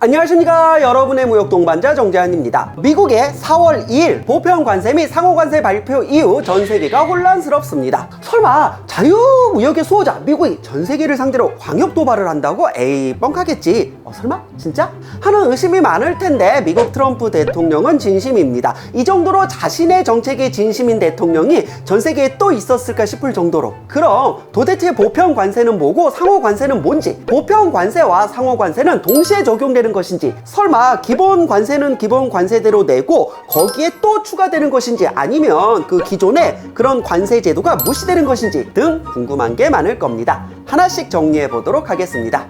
안녕하십니까 여러분의 무역 동반자 정재환입니다. 미국의 4월 2일 보편 관세 및 상호 관세 발표 이후 전 세계가 혼란스럽습니다. 설마 자유무역의 수호자 미국이 전 세계를 상대로 광역 도발을 한다고? 에이 뻥하겠지. 어, 설마 진짜? 하는 의심이 많을 텐데 미국 트럼프 대통령은 진심입니다. 이 정도로 자신의 정책이 진심인 대통령이 전 세계에 또 있었을까 싶을 정도로. 그럼 도대체 보편 관세는 뭐고 상호 관세는 뭔지? 보편 관세와 상호 관세는 동시에 적용되는 것인지? 설마 기본 관세는 기본 관세대로 내고 거기에 또 추가되는 것인지 아니면 그 기존의 그런 관세 제도가 무시되는 것인지 등 궁금한 게 많을 겁니다. 하나씩 정리해 보도록 하겠습니다.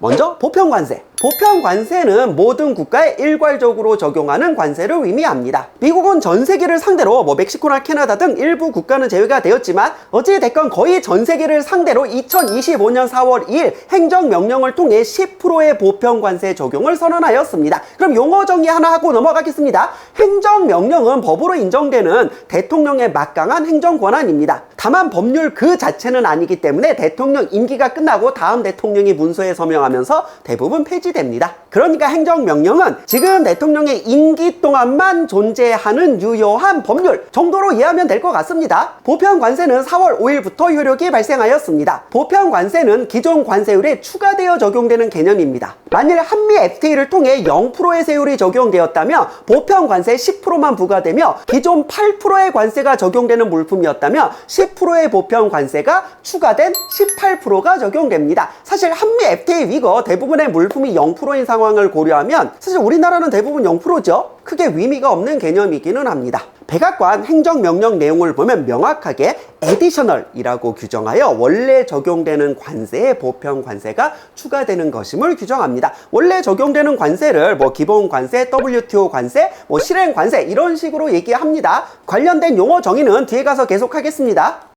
먼저 보편 관세. 보편 관세는 모든 국가에 일괄적으로 적용하는 관세를 의미합니다. 미국은 전 세계를 상대로 뭐 멕시코나 캐나다 등 일부 국가는 제외가 되었지만 어찌 됐건 거의 전 세계를 상대로 2025년 4월 2일 행정명령을 통해 10%의 보편 관세 적용을 선언하였습니다. 그럼 용어 정리 하나 하고 넘어가겠습니다. 행정명령은 법으로 인정되는 대통령의 막강한 행정 권한입니다. 다만 법률 그 자체는 아니기 때문에 대통령 임기가 끝나고 다음 대통령이 문서에 서명하면서 대부분 폐지 됩니다. 그러니까 행정명령은 지금 대통령의 임기 동안만 존재하는 유효한 법률 정도로 이해하면 될 것 같습니다. 보편 관세는 4월 5일부터 효력이 발생하였습니다. 보편 관세는 기존 관세율에 추가되어 적용되는 개념입니다. 만일 한미 FTA를 통해 0%의 세율이 적용되었다면 보편 관세 10%만 부과되며 기존 8%의 관세가 적용되는 물품이었다면 10%의 보편 관세가 추가된 18%가 적용됩니다. 사실 한미 FTA 위거 대부분의 물품이 0%인 상황을 고려하면 사실 우리나라는 대부분 0%죠. 크게 의미가 없는 개념이기는 합니다. 백악관 행정명령 내용을 보면 명확하게 additional이라고 규정하여 원래 적용되는 관세에 보편 관세가 추가되는 것임을 규정합니다. 원래 적용되는 관세를 뭐 기본 관세, WTO 관세, 뭐 실행 관세 이런 식으로 얘기합니다. 관련된 용어 정의는 뒤에 가서 계속하겠습니다.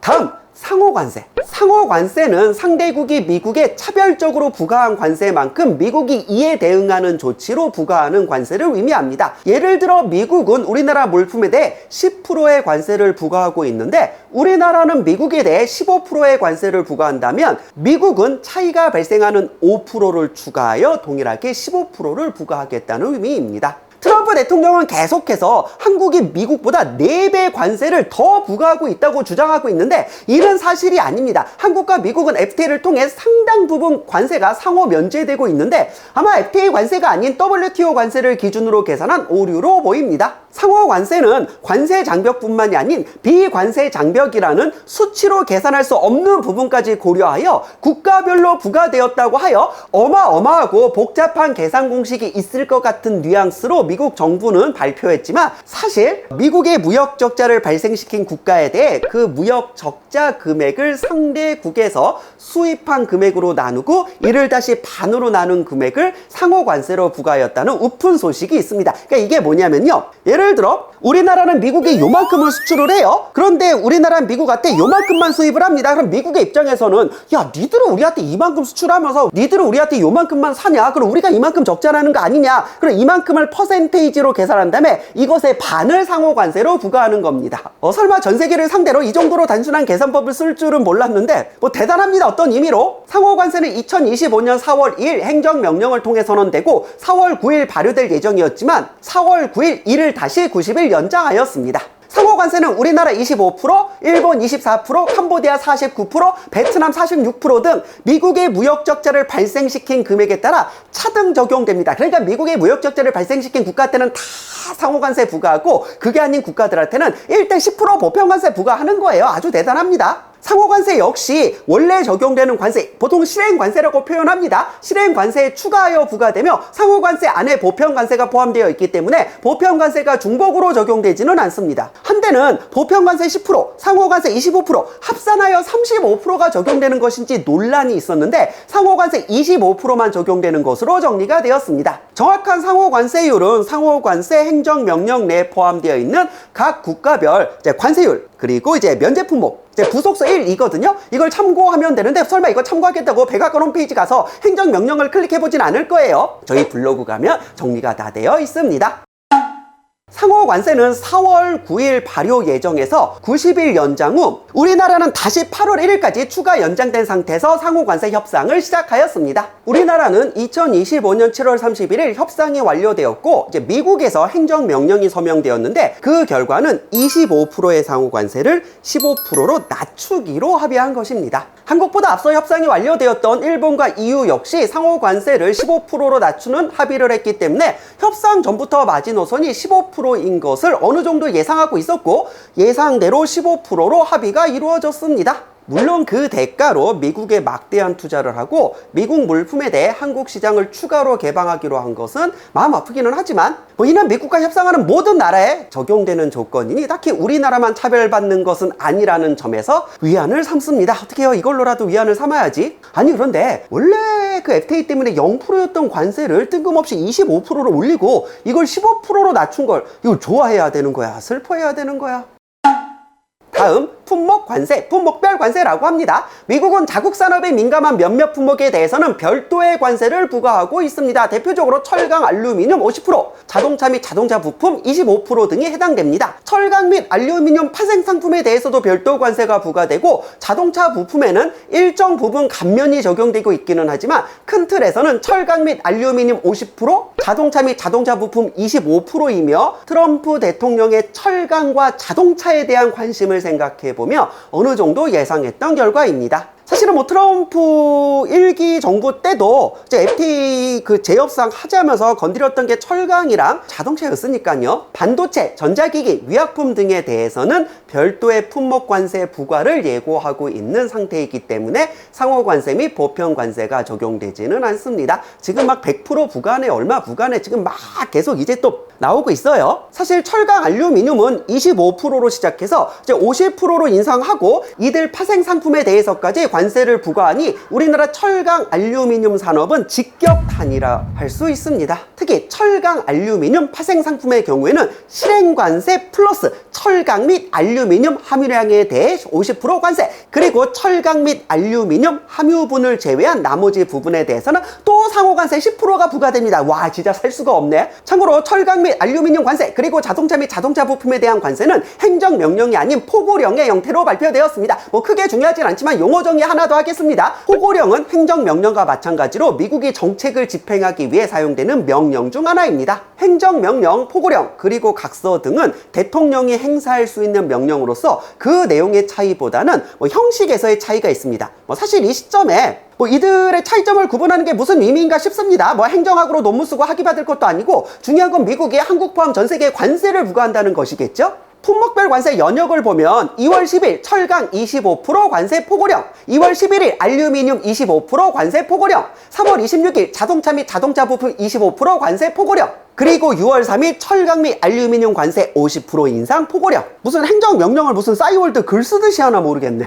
다음 상호 관세. 상호 관세는 상대국이 미국에 차별적으로 부과한 관세만큼 미국이 이에 대응하는 조치로 부과하는 관세를 의미합니다. 예를 들어 미국은 우리나라 물품에 대해 10%의 관세를 부과하고 있는데 우리나라는 미국에 대해 15%의 관세를 부과한다면 미국은 차이가 발생하는 5%를 추가하여 동일하게 15%를 부과하겠다는 의미입니다. 트럼프 대통령은 계속해서 한국이 미국보다 4배 관세를 더 부과하고 있다고 주장하고 있는데 이는 사실이 아닙니다. 한국과 미국은 FTA를 통해 상당 부분 관세가 상호 면제되고 있는데 아마 FTA 관세가 아닌 WTO 관세를 기준으로 계산한 오류로 보입니다. 상호 관세는 관세 장벽뿐만이 아닌 비관세 장벽이라는 수치로 계산할 수 없는 부분까지 고려하여 국가별로 부과되었다고 하여 어마어마하고 복잡한 계산 공식이 있을 것 같은 뉘앙스로 미국 정부는 발표했지만 사실 미국의 무역 적자를 발생시킨 국가에 대해 그 무역 적자 금액을 상대국에서 수입한 금액으로 나누고 이를 다시 반으로 나눈 금액을 상호 관세로 부과하였다는 우픈 소식이 있습니다. 그러니까 이게 뭐냐면요. 예를 들어 우리나라는 미국에 요만큼을 수출을 해요. 그런데 우리나라는 미국한테 요만큼만 수입을 합니다. 그럼 미국의 입장에서는 야 니들은 우리한테 이만큼 수출하면서 니들은 우리한테 요만큼만 사냐? 그럼 우리가 이만큼 적자라는 거 아니냐? 그럼 이만큼을 퍼센 테이지로 계산한 다음에 이것의 반을 상호 관세로 부과하는 겁니다. 어, 설마 전 세계를 상대로 이 정도로 단순한 계산법을 쓸 줄은 몰랐는데 뭐 대단합니다. 어떤 의미로? 상호 관세는 2025년 4월 2일 행정명령을 통해 선언되고 4월 9일 발효될 예정이었지만 4월 9일 이를 다시 90일 연장하였습니다. 상호 관세는 우리나라 25%, 일본 24%, 캄보디아 49%, 베트남 46%등 미국의 무역 적자를 발생시킨 금액에 따라 차등 적용됩니다. 그러니까 미국의 무역 적자를 발생시킨 국가한테는 다 상호 관세 부과하고 그게 아닌 국가들한테는 1대 10% 보편 관세 부과하는 거예요. 아주 대단합니다. 상호관세 역시 원래 적용되는 관세, 보통 실행관세라고 표현합니다. 실행관세에 추가하여 부과되며 상호관세 안에 보편관세가 포함되어 있기 때문에 보편관세가 중복으로 적용되지는 않습니다. 한때는 보편관세 10%, 상호관세 25%, 합산하여 35%가 적용되는 것인지 논란이 있었는데 상호관세 25%만 적용되는 것으로 정리가 되었습니다. 정확한 상호관세율은 상호관세 행정명령 내에 포함되어 있는 각 국가별 관세율 그리고 이제 면제 품목 이 제 부속서 1이거든요. 이걸 참고하면 되는데 설마 이거 참고하겠다고 백악관 홈페이지 가서 행정명령을 클릭해 보진 않을 거예요. 저희 블로그 가면 정리가 다 되어 있습니다. 상호 관세는 4월 9일 발효 예정에서 90일 연장 후 우리나라는 다시 8월 1일까지 추가 연장된 상태에서 상호 관세 협상을 시작하였습니다. 우리나라는 2025년 7월 31일 협상이 완료되었고 이제 미국에서 행정 명령이 서명되었는데 그 결과는 25%의 상호 관세를 15%로 낮추기로 합의한 것입니다. 한국보다 앞서 협상이 완료되었던 일본과 EU 역시 상호 관세를 15%로 낮추는 합의를 했기 때문에 협상 전부터 마지노선이 15%인 것을 어느 정도 예상하고 있었고 예상대로 15%로 합의가 이루어졌습니다. 물론 그 대가로 미국에 막대한 투자를 하고 미국 물품에 대해 한국 시장을 추가로 개방하기로 한 것은 마음 아프기는 하지만 뭐 이는 미국과 협상하는 모든 나라에 적용되는 조건이니 딱히 우리나라만 차별받는 것은 아니라는 점에서 위안을 삼습니다. 어떻게 해요? 이걸로라도 위안을 삼아야지. 아니 그런데 원래 그 FTA 때문에 0%였던 관세를 뜬금없이 25%로 올리고 이걸 15%로 낮춘 걸 이거 좋아해야 되는 거야? 슬퍼해야 되는 거야? 다음 품목 관세, 품목별 관세라고 합니다. 미국은 자국 산업에 민감한 몇몇 품목에 대해서는 별도의 관세를 부과하고 있습니다. 대표적으로 철강, 알루미늄 50%, 자동차 및 자동차 부품 25% 등이 해당됩니다. 철강 및 알루미늄 파생 상품에 대해서도 별도 관세가 부과되고 자동차 부품에는 일정 부분 감면이 적용되고 있기는 하지만 큰 틀에서는 철강 및 알루미늄 50%, 자동차 및 자동차 부품 25%이며 트럼프 대통령의 철강과 자동차에 대한 관심을 생각해 보면 어느 정도 예상했던 결과입니다. 사실은 뭐 트럼프 일기 정부 때도 이제 FTA 그 재협상 하자면서 건드렸던 게 철강이랑 자동차였으니까요. 반도체, 전자기기, 위약품 등에 대해서는 별도의 품목 관세 부과를 예고하고 있는 상태이기 때문에 상호 관세 및 보편 관세가 적용되지는 않습니다. 지금 막 100% 부과네, 얼마 부과네 지금 막 계속 이제 또 나오고 있어요. 사실 철강 알루미늄은 25%로 시작해서 이제 50%로 인상하고 이들 파생 상품에 대해서까지 관 세를 부과하니 우리나라 철강 알루미늄 산업은 직격탄이라 할 수 있습니다. 특히 철강 알루미늄 파생 상품의 경우에는 실행 관세 플러스 철강 및 알루미늄 함유량에 대해 50% 관세 그리고 철강 및 알루미늄 함유분을 제외한 나머지 부분에 대해서는 또 상호 관세 10%가 부과됩니다. 와 진짜 살 수가 없네. 참고로 철강 및 알루미늄 관세 그리고 자동차 및 자동차 부품에 대한 관세는 행정 명령이 아닌 포고령의 형태로 발표되었습니다. 뭐 크게 중요하진 않지만 용어 정의 하나 더 하겠습니다. 포고령은 행정 명령과 마찬가지로 미국이 정책을 집행하기 위해 사용되는 명령 중 하나입니다. 행정 명령, 포고령 그리고 각서 등은 대통령이 행사할 수 있는 명령으로서 그 내용의 차이보다는 뭐 형식에서의 차이가 있습니다. 뭐 사실 이 시점에 뭐 이들의 차이점을 구분하는 게 무슨 의미인가 싶습니다. 뭐 행정학으로 논문 쓰고 학위 받을 것도 아니고 중요한 건 미국이 한국 포함 전 세계에 관세를 부과한다는 것이겠죠? 품목별 관세 연역을 보면 2월 10일 철강 25% 관세 포고령, 2월 11일 알루미늄 25% 관세 포고령, 3월 26일 자동차 및 자동차 부품 25% 관세 포고령, 그리고 6월 3일 철강 및 알루미늄 관세 50% 인상 포고령. 무슨 행정 명령을 무슨 싸이월드 글 쓰듯이 하나 모르겠네.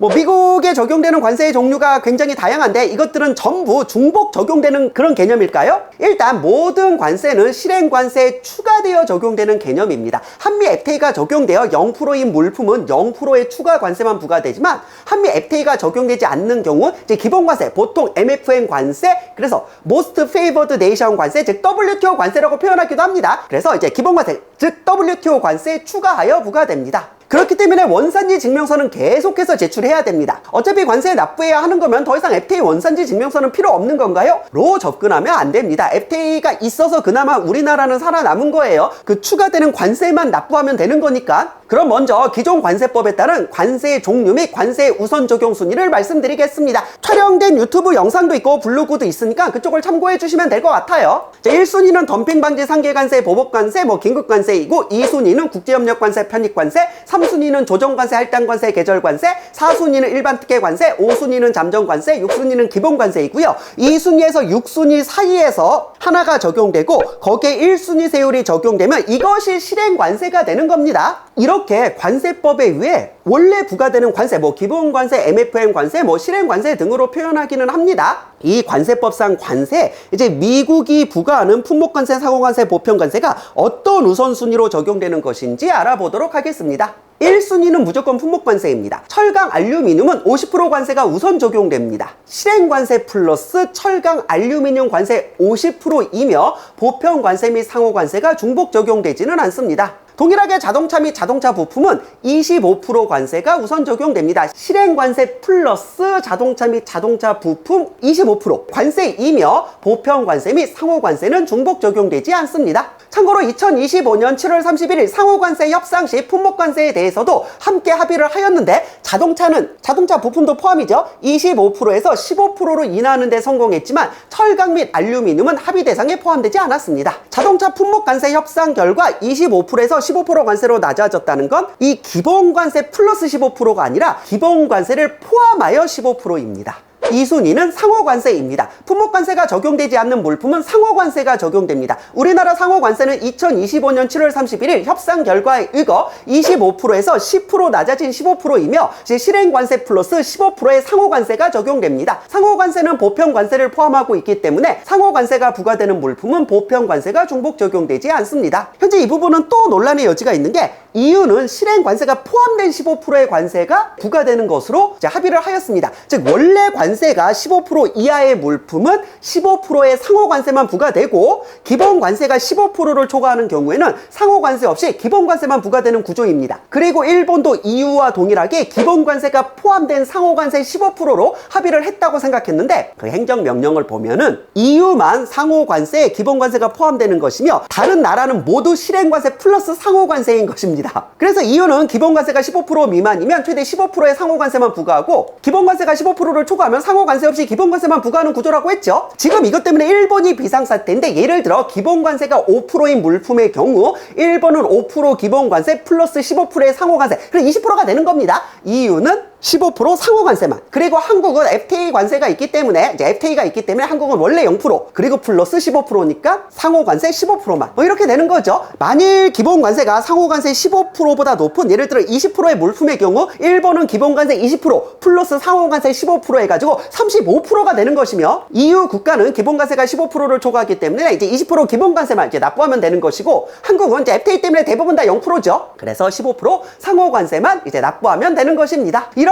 뭐 미국에 적용되는 관세의 종류가 굉장히 다양한데 이것들은 전부 중복 적용되는 그런 개념일까요? 일단 모든 관세는 실행 관세에 추가되어 적용되는 개념입니다. 한미 FTA가 적용되어 0%인 물품은 0%의 추가 관세만 부과되지만 한미 FTA가 적용되지 않는 경우 이제 기본 관세, 보통 MFN 관세, 그래서 Most Favored Nation 관세, 즉 WTO 관세라고 표현하기도 합니다. 그래서 이제 기본 관세, 즉 WTO 관세에 추가하여 부과됩니다. 그렇기 때문에 원산지 증명서는 계속해서 제출해야 됩니다. 어차피 관세 납부해야 하는 거면 더 이상 FTA 원산지 증명서는 필요 없는 건가요? 로 접근하면 안 됩니다. FTA가 있어서 그나마 우리나라는 살아남은 거예요. 그 추가되는 관세만 납부하면 되는 거니까. 그럼 먼저 기존 관세법에 따른 관세의 종류 및 관세 우선 적용 순위를 말씀드리겠습니다. 촬영된 유튜브 영상도 있고 블로그도 있으니까 그쪽을 참고해 주시면 될 것 같아요. 자, 1순위는 덤핑 방지 상계 관세, 보복 관세, 뭐 긴급 관세 이고 2순위는 국제협력 관세, 편입 관세, 3순위는 조정 관세, 할당 관세, 계절 관세, 4순위는 일반 특혜 관세, 5순위는 잠정 관세, 6순위는 기본 관세이고요. 2순위에서 6순위 사이에서 하나가 적용되고 거기에 1순위 세율이 적용되면 이것이 실행 관세가 되는 겁니다. 이렇게 관세법에 의해 원래 부과되는 관세, 뭐 기본 관세, MFN 관세, 뭐 실행 관세 등으로 표현하기는 합니다. 이 관세법상 관세, 이제 미국이 부과하는 품목 관세, 상호 관세, 보편 관세가 어떤 우선순위 로 적용되는 것인지 알아보도록 하겠습니다. 1순위는 무조건 품목 관세입니다. 철강 알루미늄은 50% 관세가 우선 적용됩니다. 실행 관세 플러스 철강 알루미늄 관세 50%이며 보편 관세 및 상호 관세가 중복 적용되지는 않습니다. 동일하게 자동차 및 자동차 부품은 25% 관세가 우선 적용됩니다. 실행 관세 플러스 자동차 및 자동차 부품 25% 관세이며 보편 관세 및 상호 관세는 중복 적용되지 않습니다. 참고로 2025년 7월 31일 상호 관세 협상 시 품목 관세에 대해서도 함께 합의를 하였는데 자동차는 자동차 부품도 포함이죠. 25%에서 15%로 인하하는 데 성공했지만 철강 및 알루미늄은 합의 대상에 포함되지 않았습니다. 자동차 품목 관세 협상 결과 25%에서 15% 관세로 낮아졌다는 건 이 기본 관세 플러스 15%가 아니라 기본 관세를 포함하여 15%입니다. 이 순위는 상호관세입니다. 품목관세가 적용되지 않는 물품은 상호관세가 적용됩니다. 우리나라 상호관세는 2025년 7월 31일 협상 결과에 의거 25%에서 10% 낮아진 15%이며 실행관세 플러스 15%의 상호관세가 적용됩니다. 상호관세는 보편관세를 포함하고 있기 때문에 상호관세가 부과되는 물품은 보편관세가 중복 적용되지 않습니다. 현재 이 부분은 또 논란의 여지가 있는 게 이유는 실행관세가 포함된 15%의 관세가 부과되는 것으로 합의를 하였습니다. 즉 원래 관세 가 15% 이하의 물품은 15%의 상호 관세만 부과되고 기본 관세가 15%를 초과하는 경우에는 상호 관세 없이 기본 관세만 부과되는 구조입니다. 그리고 일본도 EU와 동일하게 기본 관세가 포함된 상호 관세 15%로 합의를 했다고 생각했는데 그 행정 명령을 보면은 EU만 상호 관세에 기본 관세가 포함되는 것이며 다른 나라는 모두 실행 관세 플러스 상호 관세인 것입니다. 그래서 EU는 기본 관세가 15% 미만이면 최대 15%의 상호 관세만 부과하고 기본 관세가 15%를 초과하면 상호 관세 없이 기본 관세만 부과하는 구조라고 했죠. 지금 이것 때문에 일본이 비상사태인데 예를 들어 기본 관세가 5%인 물품의 경우 일본은 5% 기본 관세 플러스 15%의 상호 관세 그럼 20%가 되는 겁니다. EU는 15% 상호 관세만. 그리고 한국은 FTA 관세가 있기 때문에 이제 FTA가 있기 때문에 한국은 원래 0% 그리고 플러스 15%니까 상호 관세 15%만. 뭐 이렇게 되는 거죠. 만일 기본 관세가 상호 관세 15%보다 높은 예를 들어 20%의 물품의 경우 일본은 기본 관세 20% 플러스 상호 관세 15% 해 가지고 35%가 되는 것이며 EU 국가는 기본 관세가 15%를 초과하기 때문에 이제 20% 기본 관세만 이제 납부하면 되는 것이고 한국은 이제 FTA 때문에 대부분 다 0%죠. 그래서 15% 상호 관세만 이제 납부하면 되는 것입니다. 이런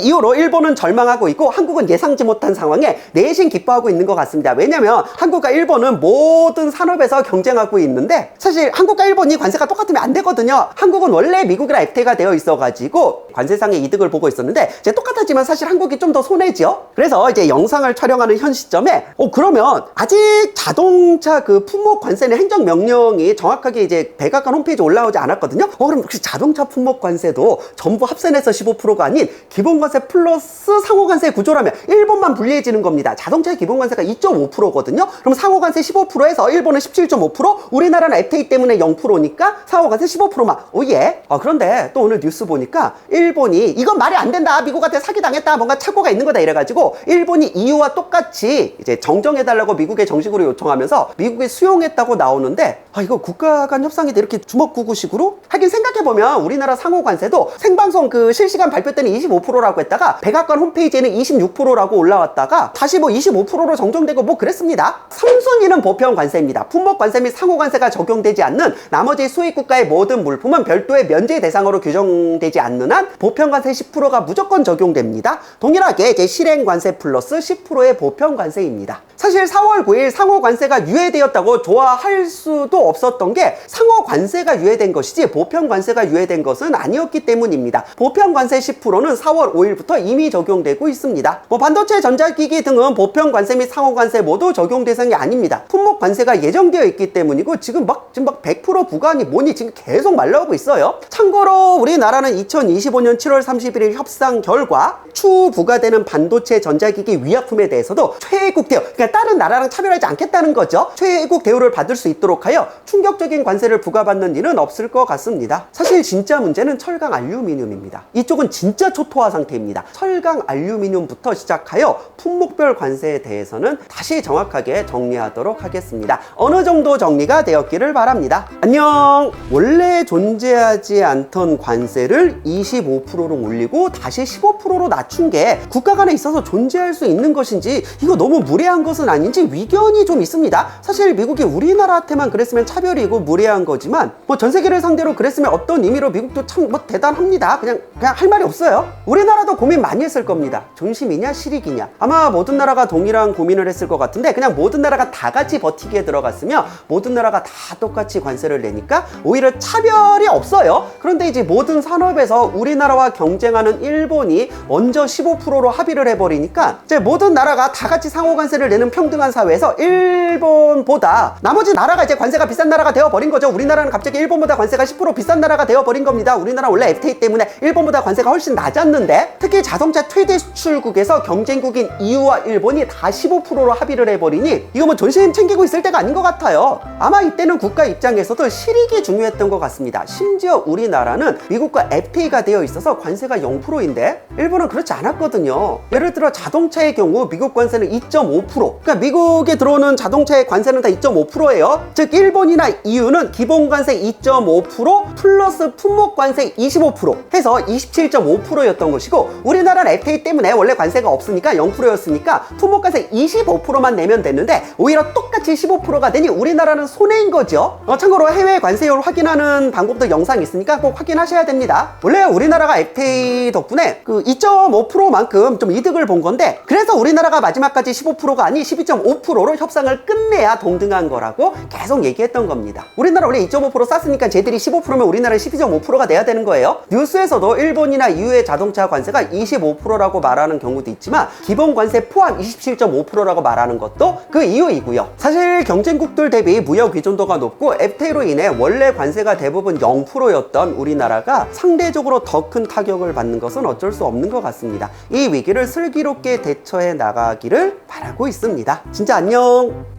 이유로 일본은 절망하고 있고 한국은 예상치 못한 상황에 내심 기뻐하고 있는 것 같습니다. 왜냐하면 한국과 일본은 모든 산업에서 경쟁하고 있는데 사실 한국과 일본이 관세가 똑같으면 안 되거든요. 한국은 원래 미국이랑 FTA가 되어 있어가지고 관세상의 이득을 보고 있었는데 이제 똑같았지만 사실 한국이 좀 더 손해죠. 그래서 이제 영상을 촬영하는 현 시점에 어 그러면 아직 자동차 그 품목 관세는 행정 명령이 정확하게 이제 백악관 홈페이지 에 올라오지 않았거든요. 어 그럼 혹시 자동차 품목 관세도 전부 합산해서 15%가 아닌 기본관세 플러스 상호관세 구조라면 일본만 불리해지는 겁니다. 자동차 기본관세가 2.5%거든요. 그럼 상호관세 15%에서 일본은 17.5%, 우리나라는 FTA 때문에 0%니까 상호관세 15%만. 오예. 아, 그런데 또 오늘 뉴스 보니까 일본이 이건 말이 안 된다. 미국한테 사기당했다. 뭔가 착오가 있는 거다. 이래가지고 일본이 EU와 똑같이 이제 정정해달라고 미국에 정식으로 요청하면서 미국에 수용했다고 나오는데 아, 이거 국가 간 협상인데 이렇게 주먹구구식으로? 하긴 생각해보면 우리나라 상호 관세도 생방송 그 실시간 발표 때는 25%라고 했다가 백악관 홈페이지에는 26%라고 올라왔다가 다시 뭐 25%로 정정되고 뭐 그랬습니다. 3순위는 보편 관세입니다. 품목 관세 및 상호 관세가 적용되지 않는 나머지 수입 국가의 모든 물품은 별도의 면제 대상으로 규정되지 않는 한 보편 관세 10%가 무조건 적용됩니다. 동일하게 이제 실행 관세 플러스 10%의 보편 관세입니다. 사실 4월 9일 상호 관세가 유예되었다고 좋아할 수도 없었던 게 상호 관세가 유예된 것이지 보편 관세가 유예된 것은 아니었기 때문입니다. 보편 관세 10%는 4월 5일부터 이미 적용되고 있습니다. 뭐 반도체, 전자기기 등은 보편 관세 및 상호 관세 모두 적용 대상이 아닙니다. 품목 관세가 예정되어 있기 때문이고 지금 막 지금 막 100% 부과하니 뭐니 지금 계속 말라오고 있어요. 참고로 우리나라는 2025년 7월 31일 협상 결과 추후 부과되는 반도체, 전자기기 위약품에 대해서도 최애국 대우, 그러니까 다른 나라랑 차별하지 않겠다는 거죠. 최애국 대우를 받을 수 있도록 하여 충격적인 관세를 부과받는 일은 없을 것 같습니다. 사실 진짜 문제는 철강 알루미늄입니다. 이쪽은 진짜 초토화 상태입니다. 철강 알루미늄부터 시작하여 품목별 관세에 대해서는 다시 정확하게 정리하도록 하겠습니다. 어느 정도 정리가 되었기를 바랍니다. 안녕! 원래 존재하지 않던 관세를 25%로 올리고 다시 15%로 낮춘 게 국가 간에 있어서 존재할 수 있는 것인지 이거 너무 무례한 것은 아닌지 위견이 좀 있습니다. 사실 미국이 우리나라한테만 그랬으면 차별이고 무례한 거지만 뭐 전 세계를 상대로 그랬으면 어떤 의미로 미국도 참 뭐 대단합니다. 그냥 그냥 할 말이 없어요. 우리나라도 고민 많이 했을 겁니다. 존심이냐 실익이냐. 아마 모든 나라가 동일한 고민을 했을 것 같은데 그냥 모든 나라가 다 같이 버티기에 들어갔으면 모든 나라가 다 똑같이 관세를 내니까 오히려 차별이 없어요. 그런데 이제 모든 산업에서 우리나라와 경쟁하는 일본이 먼저 15%로 합의를 해버리니까 이제 모든 나라가 다 같이 상호 관세를 내는 평등한 사회에서 일본보다 나머지 나라가 이제 관세가 비싼 나라가 되어버린 거죠. 우리나라는 갑자기 일본보다 관세가 10% 비싼 나라가 되어버린 겁니다. 우리나라 원래 FTA 때문에 일본보다 관세가 훨씬 낮았는데 특히 자동차 최대 수출국에서 경쟁국인 EU와 일본이 다 15%로 합의를 해버리니 이거 뭐 존심 챙기고 있을 때가 아닌 것 같아요. 아마 이때는 국가 입장에서도 실익이 중요했던 것 같습니다. 심지어 우리나라는 미국과 FTA가 되어 있어서 관세가 0%인데 일본은 그렇지 않았거든요. 예를 들어 자동차의 경우 미국 관세는 2.5%. 그러니까 미국에 들어오는 자동차의 관세는 다 2.5%예요. 즉 일본 이나 EU는 기본 관세 2.5% 플러스 품목 관세 25% 해서 27.5%였던 것이고 우리나라는 FTA 때문에 원래 관세가 없으니까 0%였으니까 품목 관세 25%만 내면 됐는데 오히려 똑같이 15%가 되니 우리나라는 손해인 거죠. 어, 참고로 해외 관세율 확인하는 방법도 영상 있으니까 꼭 확인하셔야 됩니다. 원래 우리나라가 FTA 덕분에 그 2.5%만큼 좀 이득을 본 건데 그래서 우리나라가 마지막까지 15%가 아닌 12.5%로 협상을 끝내야 동등한 거라고 계속 얘기 했던 겁니다. 우리나라 원래 2.5% 쌌으니까 쟤들이 15%면 우리나라 12.5%가 돼야 되는 거예요. 뉴스에서도 일본이나 EU의 자동차 관세가 25%라고 말하는 경우도 있지만 기본 관세 포함 27.5%라고 말하는 것도 그 이유이고요. 사실 경쟁국들 대비 무역 의존도가 높고 FTA로 인해 원래 관세가 대부분 0%였던 우리나라가 상대적으로 더 큰 타격을 받는 것은 어쩔 수 없는 것 같습니다. 이 위기를 슬기롭게 대처해 나가기를 바라고 있습니다. 진짜 안녕!